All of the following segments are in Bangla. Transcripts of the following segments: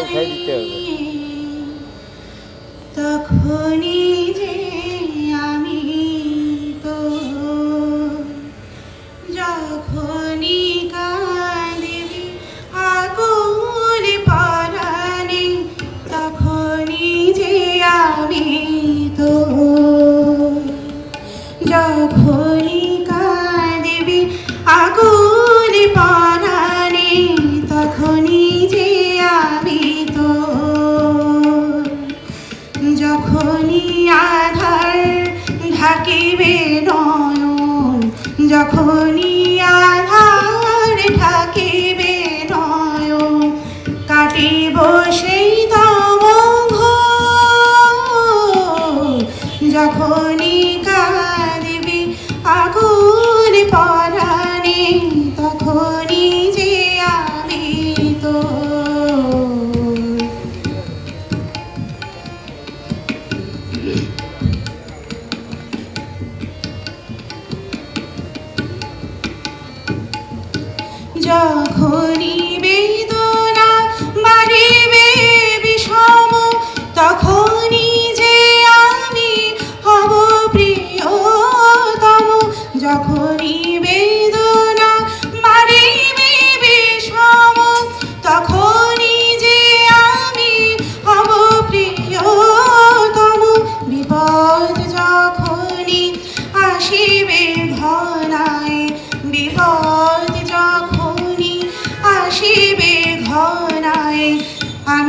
বাচ্চাকে খেয়ে দিতে হবে। তখনই যে আমি তো যখনই কাঁদিবি আগুন যে আমি তো যখনই কাঁদিবি আগুন পরানি তখনই যে যখনই আধার ঢাকিবে নয়ন যখনই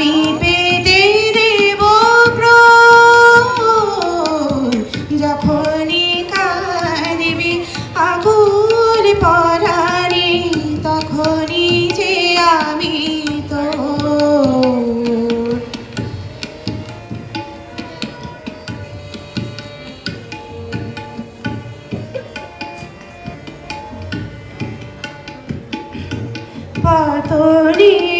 আমি পেতে দেব যখনই কাঁদবি আগুল পরারি তখনই যে আমি তো পাতরি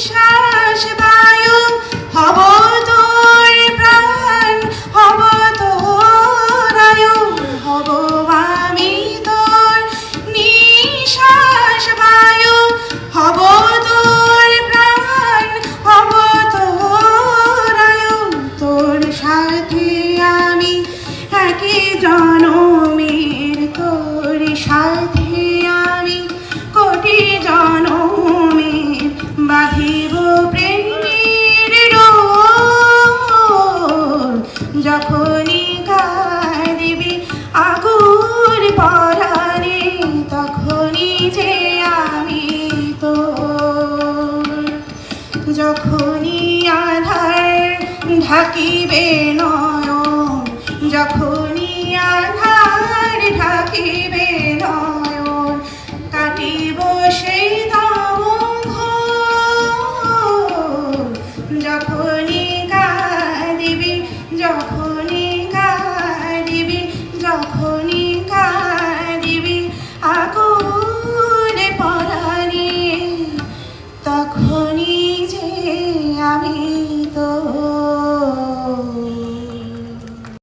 Krishna. যখনই আধার ঢাকিবে নয় যখন